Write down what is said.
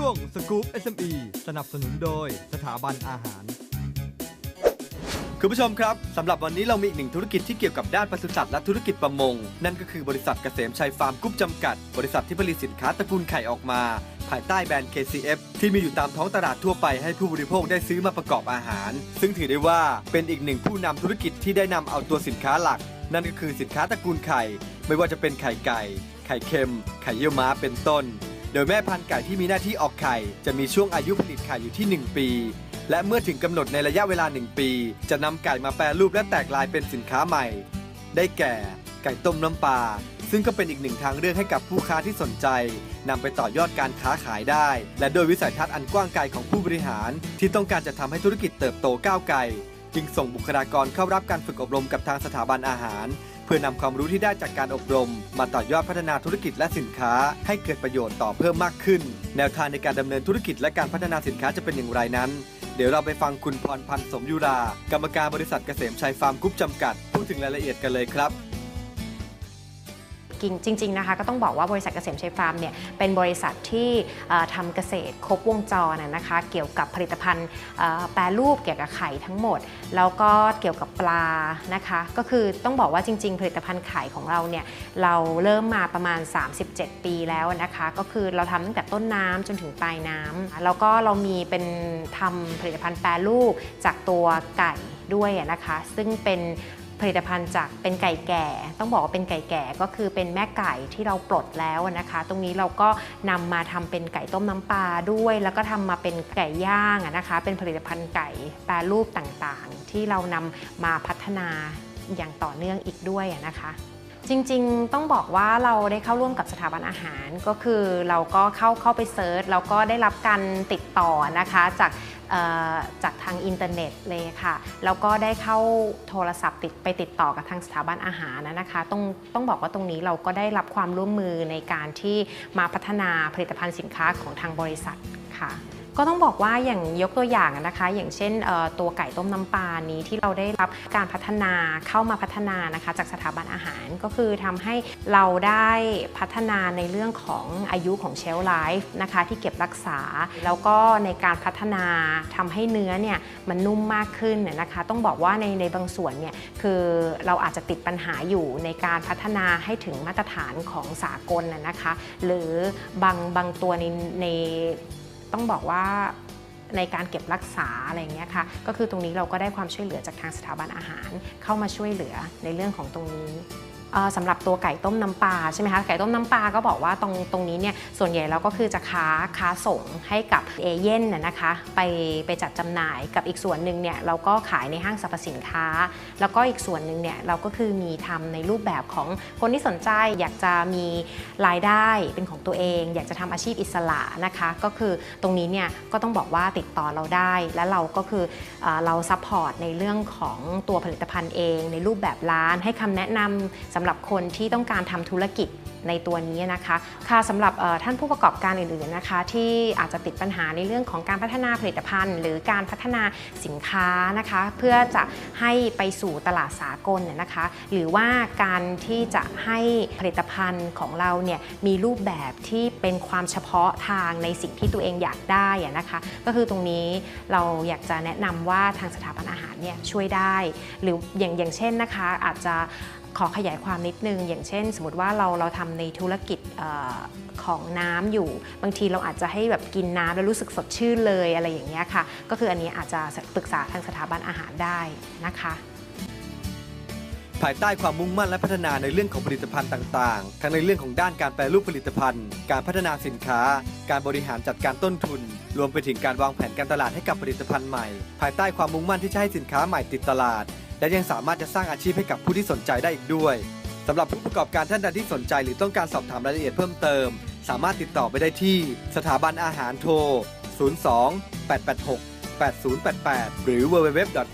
ช่วงสกู๊ป SME สนับสนุนโดยสถาบันอาหาร คุณผู้ชมครับสำหรับวันนี้เรามีอีกหนึ่งธุรกิจที่เกี่ยวกับด้านปศุสัตว์และธุรกิจประมง นั่นก็คือบริษัทเกษมชัยฟาร์มกรุ๊ปจำกัด บริษัทที่ผลิตสินค้าตระกูลไข่ออกมา ภายใต้แบรนด์ KCF ที่มีอยู่ตามท้องตลาดทั่วไปให้ผู้บริโภคได้ซื้อมาประกอบอาหาร ซึ่งถือได้ว่าเป็นอีกหนึ่งผู้นำธุรกิจที่ได้นำเอาตัวสินค้าหลัก นั่นก็คือสินค้าตระกูลไข่ ไม่ว่าจะเป็นไข่ไก่ ไข่เค็ม ไข่เยี่ยวม้าเป็นต้น โดยแม่พันธุ์ไก่ที่มีหน้าที่ออกไข่ จะมีช่วงอายุผลิตไข่อยู่ที่ 1 ปี และเมื่อถึงกำหนดในระยะเวลา 1 ปี จะนำไก่มาแปรรูปและแตกลายเป็นสินค้าใหม่ ได้แก่ ไก่ต้มน้ำปลาซึ่งก็เป็นอีกหนึ่งทางเลือกให้กับผู้ค้าที่สนใจนำไปต่อยอดการค้าขายได้ และโดยวิสัยทัศน์อันกว้างไกลของผู้บริหาร ที่ต้องการจะทำให้ธุรกิจเติบโตก้าวไกล จึงส่งบุคลากรเข้ารับการฝึกอบรมกับทางสถาบันอาหาร พื่อนำความรู้ที่ได้จากการอบรม มาต่อยอดพัฒนาธุรกิจและสินค้า ให้เกิดประโยชน์ต่อเพิ่มมากขึ้น แนวทางในการดำเนินธุรกิจและการพัฒนาสินค้าจะเป็นอย่างไรนั้น เดี๋ยวเราไปฟังคุณพรพันธ์สมยุรา กรรมการบริษัทเกษมชัยฟาร์มกรุ๊ปจำกัด พูดถึงรายละเอียดกันเลยครับ จริง ๆ นะคะ ก็ต้องบอกว่าบริษัทเกษมชัยฟาร์มเนี่ยเป็นบริษัทที่ทำเกษตรครบวงจรนะนะคะ เกี่ยวกับผลิตภัณฑ์แปรรูปเกี่ยวกับไข่ทั้งหมด แล้วก็เกี่ยวกับปลานะคะ ก็คือต้องบอกว่าจริง ๆ ผลิตภัณฑ์ไข่ของเราเนี่ยเราเริ่มมาประมาณ 37 ปีแล้วนะคะ ก็คือเราทำตั้งแต่ต้นน้ำจนถึงปลายน้ำแล้วก็เรามีเป็นทำผลิตภัณฑ์แปรรูปจากตัวไก่ด้วยนะคะ ซึ่งเป็น ผลิตภัณฑ์จากเป็นไก่แก่ ต้องบอกว่าเป็นไก่แก่ก็คือเป็นแม่ไก่ที่เราปลดแล้วนะคะ ตรงนี้เราก็นำมาทำเป็นไก่ต้มน้ำปลาด้วย แล้วก็ทำมาเป็นไก่ย่างนะคะ เป็นผลิตภัณฑ์ไก่แปรรูปต่างๆ ที่เรานำมาพัฒนาอย่างต่อเนื่องอีกด้วยนะคะจริงๆ ต้องบอกว่าเราได้เข้าร่วมกับสถาบันอาหารก็คือเราก็เข้าเข้าไปเซิร์ชแล้วก็ได้รับการติดต่อนะคะ จาก จากทางอินเทอร์เน็ตเลยค่ะ แล้วก็ได้เข้าโทรศัพท์ติดไปติดต่อกับทางสถาบันอาหารนะคะต้องต้องบอกว่าตรงนี้เราก็ได้รับความร่วมมือในการที่มาพัฒนาผลิตภัณฑ์สินค้าของทางบริษัทค่ะ ก็ต้องบอกว่าอย่างยกตัวอย่างนะคะ อย่างเช่นตัวไก่ต้มน้ำปลานี้ที่เราได้รับการพัฒนาเข้ามาพัฒนานะคะจากสถาบันอาหารก็คือทำให้เราได้พัฒนาในเรื่องของอายุของเชลไลฟ์นะคะที่เก็บรักษา แล้วก็ในการพัฒนาทำให้เนื้อเนี่ยมันนุ่มมากขึ้นนะคะ ต้องบอกว่าในในบางส่วนเนี่ยคือเราอาจจะติดปัญหาอยู่ในการพัฒนาให้ถึงมาตรฐานของสากลนะนะคะ หรือบางบางตัวในใน ต้องบอกว่าในการเก็บรักษาอะไรอย่างเงี้ยค่ะ ก็คือตรงนี้เราก็ได้ความช่วยเหลือจากทางสถาบันอาหารเข้ามาช่วยเหลือในเรื่องของตรงนี้ สำหรับตัวไก่ต้มน้ำปลาใช่ไหมคะไก่ต้มน้ำปลาก็บอกว่าตรงตรงนี้เนี่ยส่วนใหญ่เราก็คือจะค้าค้าส่งให้กับเอเย่นน่ะนะคะไปไปจัดจำหน่ายกับอีกส่วนหนึ่งเนี่ยเราก็ขายในห้างสรรพสินค้า แล้วก็อีกส่วนหนึ่งเนี่ยเราก็คือมีทำในรูปแบบของคนที่สนใจอยากจะมีรายได้เป็นของตัวเอง อยากจะทำอาชีพอิสระนะคะก็คือตรงนี้เนี่ยก็ต้องบอกว่าติดต่อเราได้ และเราก็คือเอเราซัพพอร์ตในเรื่องของตัวผลิตภัณฑ์เอง ในรูปแบบร้านให้คำแนะนำสำหรับคนที่ต้องการทำธุรกิจในตัวนี้นะคะค่ะสำหรับท่านผู้ประกอบการอื่นๆนะคะ ที่อาจจะติดปัญหาในเรื่องของการพัฒนาผลิตภัณฑ์ หรือการพัฒนาสินค้านะคะ เพื่อจะให้ไปสู่ตลาดสากลเนี่ยนะคะ หรือว่าการที่จะให้ผลิตภัณฑ์ของเราเนี่ยมีรูปแบบที่เป็นความเฉพาะทางในสิ่งที่ตัวเองอยากได้นะคะ ก็คือตรงนี้เราอยากจะแนะนำว่าทางสถาบันอาหารเนี่ยช่วยได้ หรืออย่างอย่างเช่นนะคะ อาจจะ ขอขยายความนิดนึง อย่างเช่น สมมติว่าเราเราทำในธุรกิจออของน้ำอยู่ บางทีเราอาจจะให้แบบกินน้ำแล้วรู้สึกสดชื่นเลยอะไรอย่างเงี้ยค่ะ ก็คืออันนี้อาจจะปรึกษาทางสถาบันอาหารได้นะคะภายใต้ความมุ่งมั่นและพัฒนาในเรื่องของผลิตภัณฑ์ต่างๆ ทั้งในเรื่องของด้านการแปรรูปผลิตภัณฑ์ การพัฒนาสินค้า การบริหารจัดการต้นทุน รวมไปถึงการวางแผนการตลาดให้กับผลิตภัณฑ์ใหม่ ภายใต้ความมุ่งมั่นที่จะให้สินค้าใหม่ติดตลาด และยังสามารถจะสร้างอาชีพให้กับผู้ที่สนใจได้อีกด้วยสำหรับผู้ประกอบการท่านใดที่สนใจหรือต้องการสอบถามรายละเอียดเพิ่มเติม สามารถติดต่อไปได้ที่สถาบันอาหารโทร 02 886 8088 หรือ www.nfi.or.th